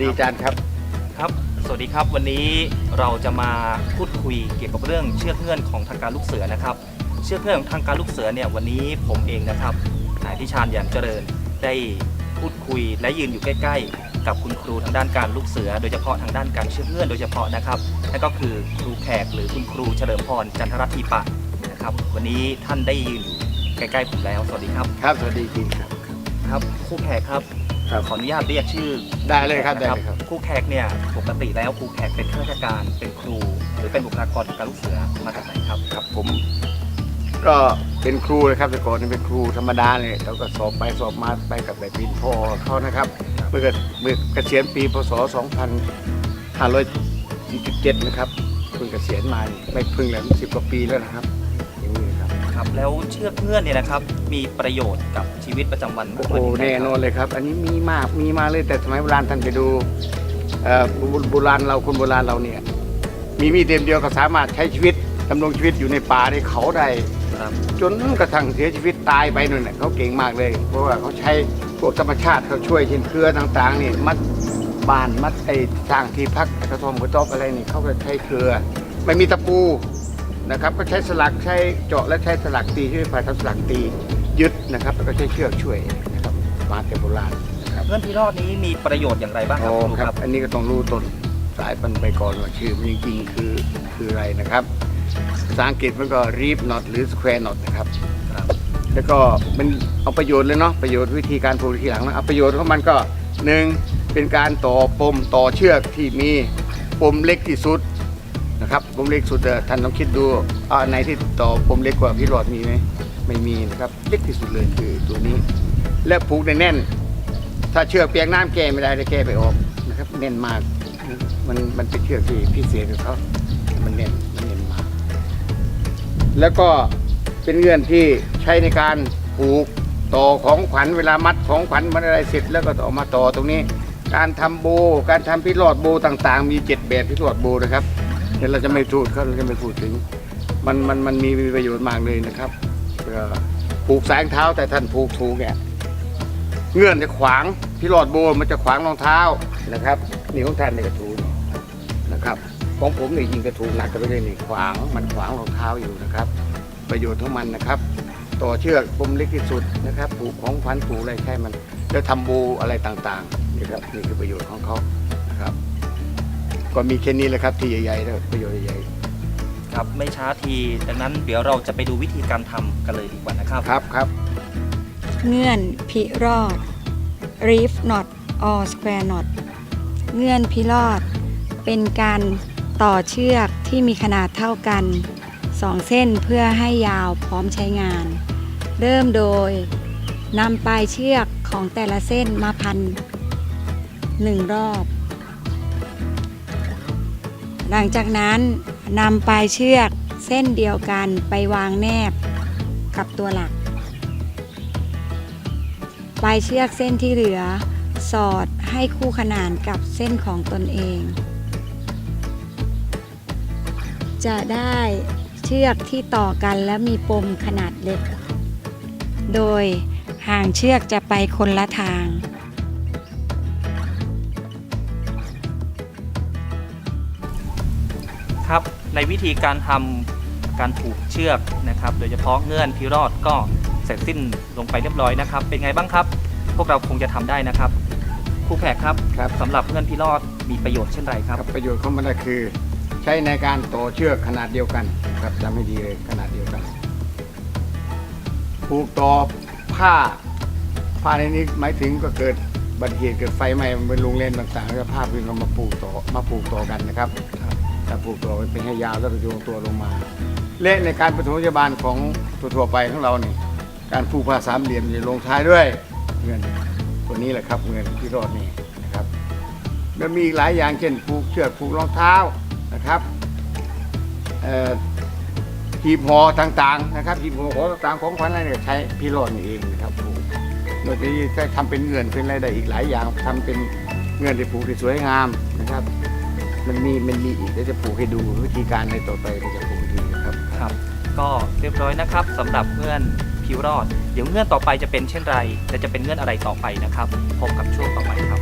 ดีอาจารย์ครับ ครับ สวัสดีครับ วันนี้เราจะมาพูดคุยเกี่ยวกับเรื่องเชือกเงื่อนของทางการลูกเสือนะครับ เชือกเงื่อนของทางการลูกเสือเนี่ยวันนี้ผมเองนะครับนายพิชานหยันเจริญได้พูดคุยและยืนอยู่ใกล้ ๆ กับคุณครูทางด้านการลูกเสือ โดยเฉพาะทางด้านการเชือกเงื่อนโดยเฉพาะนะครับนั่นก็คือครูแขกหรือคุณครูเฉลิมพรจันทรัตน์ทีปะนะครับ วันนี้ท่านได้ยืนอยู่ใกล้ๆผมแล้ว สวัสดีครับ ครับ สวัสดีจริงครับ ครับครูแขกครับ ครับขออนุญาตเรียกชื่อได้เลยครับได้นะเลยครับ ครูแขกเนี่ยปกติแล้วครูแขกเป็นข้าราชการเป็นครู หรือเป็นบุคลากรของการลูกเสือมาจากไหนครับครับผม ก็เป็นครูเลยครับแต่ก่อนนี่เป็นครูธรรมดาเลยแล้วก็สอบไปสอบมาไปกับแบบปีนพ่อเขานะครับเมื่อเกิดเมื่อเกษียณปีพศ 2547 นะครับเพิ่งเกษียณมานี่ไม่เพิ่งแล้วสิบกว่าปีแล้วนะครับอย่าง นี้นะครับครับ แล้วเชือกเงื่อนเนี่ยนะครับ มีประโยชน์กับชีวิตประจำวันโอ้โหมากแน่นอนเลยครับ อันนี้มีมากมีมาเลยแต่สมัยโบราณท่านไปดูเอ่อโบโบราณเราคนโบราณเราเนี่ย มีมีดเดียมเดียวก็สามารถใช้ชีวิตดำรงชีวิตอยู่ในป่าในเขาได้ ครับ จนกระทั่งเสียชีวิตตายไปนั่นแหละเขาเก่งมากเลย เพราะว่าเขาใช้พวกธรรมชาติเขาช่วยเช่นเครือต่างๆนี่มัดบ้านมัดไอ้สร้างที่พักกระท่อมกระต๊อบอะไรนี่เขาก็ใช้เครือ ไม่มีตะปู นะครับ ก็ใช้สลักใช้เจาะและใช้สลักตีช่วยพายทำสลักตียึดนะครับ แล้วก็ใช้เชือกช่วยนะครับมาแต่โบราณนะครับเงื่อนพิรอดนี้มีประโยชน์อย่างไรบ้างครับอ๋อครูคครัรับ บอันนี้ก็ต้องรู้ต้นสายพันธุ์ไปก่อนว่าชื่อมันจริงๆคือคืออะไรนะครับภาษาอังกฤษมันก็ reef knot หรือ square knot นะครับ ครับแล้วก็มันเอาประโยชน์เลยเนาะประโยชน์วิธีการผูกทีหลังนะเอาประโยชน์ของมันก็หนึ่งเป็นการต่อปมต่อเชือกที่มีปมเล็กที่สุด นะครับปมเล็กสุดอ่อท่านลองคิดดูอ่าไหนที่ต่อปมเล็กกว่าพี่หลอดมีไหมไม่มีนะครับเล็กที่สุดเลยคือตัวนี้ และผูกได้แน่น ถ้าเชือกเปียกน้ำแก้ไม่ได้จะแก้ไม่ออกนะครับแน่นมากมันมันเป็นเชือกที่พิเศษของเขามันแน่นมันแน่นมาก แล้วก็เป็นเงื่อนที่ใช้ในการผูกต่อของขวัญเวลามัดของขวัญมันอะไรเสร็จแล้วก็เอามาต่อตรงนี้ การทำโบ การทำพิรอดโบต่างๆ มีเจ็ดแบบพิรอดโบนะครับ เดี๋ยวเราจะไม่พูดเขาเราจะไม่พูดถึง มันมันมันมีประโยชน์มากเลยนะครับผูกแสงเท้าแต่ท่านผูกถูกเนี่ยเงื่อนจะขวางพิรอดโบมันจะขวางรองเท้านะครับนี่ของท่านในกระถูนะครับของผมเนี่ยยิงกระถูหนักก็ไม่ได้นี่ขวางมันขวางรองเท้าอยู่นะครับ ประโยชน์ของมันนะครับ ต่อเชือกปมเล็กที่สุดนะครับผูกของพันผูกอะไรใช่มันแล้วทำโบอะไรต่างๆนี่ครับนี่คือประโยชน์ของเขา ก็มีแค่นี้แหละครับที่ใหญ่ๆแล้วประโยชน์ใหญ่ครับไม่ช้าทีดังนั้นเดี๋ยวเราจะไปดูวิธีการทำกันเลยดีกว่านะครับ ๆครับครับ เงื่อนพิรอด reef knot or square knot เงื่อนพิรอด เป็นการต่อเชือกที่มีขนาดเท่ากัน 2 เส้นเพื่อให้ยาวพร้อมใช้งาน เริ่มโดยนำปลายเชือกของแต่ละเส้นมาพันหนึ่งรอบ หลังจากนั้นนำปลายเชือกเส้นเดียวกันไปวางแนบกับตัวหลัก ปลายเชือกเส้นที่เหลือ สอดให้คู่ขนานกับเส้นของตนเอง จะได้เชือกที่ต่อกันและมีปมขนาดเล็ก โดยห่างเชือกจะไปคนละทาง ในวิธีการทำการผูกเชือกนะครับ โดยเฉพาะเงื่อนพิรอดก็เสร็จสิ้นลงไปเรียบร้อยนะครับ เป็นไงบ้างครับ พวกเราคงจะทำได้นะครับครูแขกครับครับ สำหรับเงื่อนพิรอดมีประโยชน์เช่นไรครับครับ ประโยชน์ของมันก็คือ ใช้ในการต่อเชือกขนาดเดียวกันครับจำให้ดีเลยขนาดเดียวกันผูกต่อผ้าผ้าในนี้หมายถึงก็เกิดบัติเหตุเกิดไฟไหม้เป็นโรงเรียนต่างๆแล้วก็ผ้าพื้นเรามาผูกต่อมาผูกต่อกันนะครับครับ ถ้าผูกต่อเป็นให้ยาวแล้วก็โยงตัวลงมา และในการปฐมพยาบาลของทั่วๆไปของเรานี่การผูกผ้าสามเหลี่ยมจะลงท้ายด้วยเงินตัวนี้แหละครับเงินที่รอดนี่นะครับแล้วมีอีกหลายอย่างเช่นผูกเชือกผูกรองเท้านะครับหีบห่อต่างๆนะครับหีบห่อของต่างๆของขวัญอะไรเนี่ยใช้พี่รอดนี่เองนะครับผูกโดยที่จะทำเป็นเงื่อนเป็นอะไรได้อีกหลายอย่างทำเป็นเงื่อนที่ผูกที่สวยงามนะครับ มันมีมันมีอีกเดี๋ยวจะผูกให้ดูวิธีการในต่อไปเราจะผูกให้ดูนะครับ ครับ ก็เรียบร้อยนะครับสำหรับเงื่อนผิวรอด เดี๋ยวเงื่อนต่อไปจะเป็นเช่นไร และจะเป็นเงื่อนอะไรต่อไปนะครับพบกับช่วงต่อไปครับ